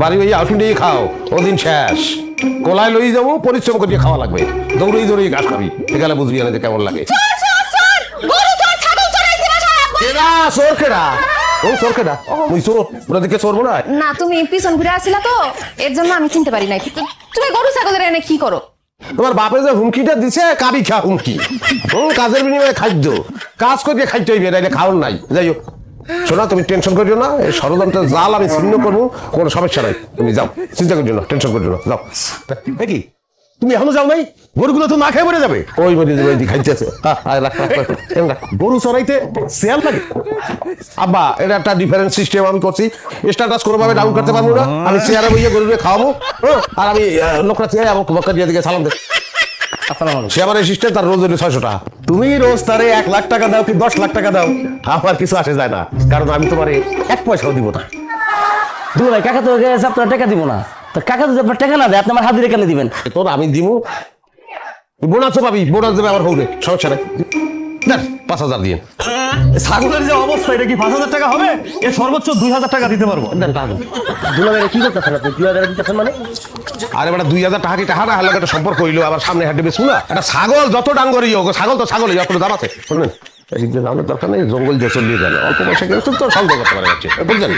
বাড়ি ওই আউটুন দিয়ে খাও ওদিন শেষ। কোলায় লই যাব পরিশ্রম করিয়ে খাওয়া লাগবে। দৌড়েই দৌড়েই ঘাস খাবি। এখানে বুঝবি না যে কেমন লাগে। চোর কেডা? ও চোর কেডা? মুই চোর ওরা দেখে মনে হয়? না তুমি পিছন ঘুরে আসিলা তো এর জন্য আমি চিনতে পারি নাই। তুমি গরু ছাগলের এনে কি করো? তোমার বাপে যে হুমকিটা দিছে কাবি খা হুমকি। ও কাজের বিনিময়ে খাদ্য। কাজ করিয়ে খাইতে হইবে নাইলে খাওয়ার নাই। যাই হোক। শোনা তুমি টেনশন করিও না এই ষড়যন্ত্রের জাল আমি ছিন্ন করব কোনো সমস্যা নাই। তুমি যাও চিন্তা করিও না টেনশন করিও না যাও। দেখি তুমি এখনও যাও নাই? গরুগুলো তো না খেয়ে মরে যাবে। ওই মরি ওই দি খাইতেছে হ্যাঁ, রাখ। গরু চড়াইতে শেয়াল লাগে? আব্বা এটা একটা ডিফারেন্ট সিস্টেম আমি করছি। স্ট্যাটাস কোনোভাবে ডাউন করতে পারব না। আমি চেয়ারে বইয়ে গরুকে খাওয়াবো হ্যাঁ, আর আমি লোকরা চেয়ে আমার বক্কা দিয়ে দিকে সালাম দে সে আমার অ্যাসিস্ট্যান্ট তার রোজ ছয়শো টাকা। তুমি রোজ তারে এক লাখ টাকা দাও কি দশ লাখ টাকা দাও? আমার কিছু আসে যায় না। কারণ আমি তোমারে এক পয়সাও দিব না। দুলা ভাই কাকা তো গেছে আপনার টাকা দিব না। তো কাকা যদি আপনার টাকা না দেয় আপনি আমার হাজিরে কেন দিবেন? তোর আমি দিমু? বোনাসও পাবি বোনাস দেবে আবার হবে সমস্যা নাই। দেন পাঁচ হাজার দিয়ে। ছাগলের যে অবস্থা এটা কি পাঁচ হাজার টাকা হবে? এ সর্বোচ্চ দুই হাজার টাকা দিতে পারব। দেন টাকা দেন। দুলা ভাই কি করতেছেন আপনি? দুই হাজার দিতেছেন মানে? আরে বেটা, দুই হাজার টাকা কি টাকা? না হালে একটা সম্পর্ক হইল, আবার সামনে হাঁটে বেশ না একটা ছাগল, যত ডাঙ্গরই হোক, ছাগল তো ছাগলই, যত দাম আছে, শুনলেন? এদিক দিয়ে দরকার নেই, জঙ্গল দিয়ে চলিয়ে গেল অল্প পয়সা কিন্তু তো সন্দেহ করতে পারে বুঝলেন?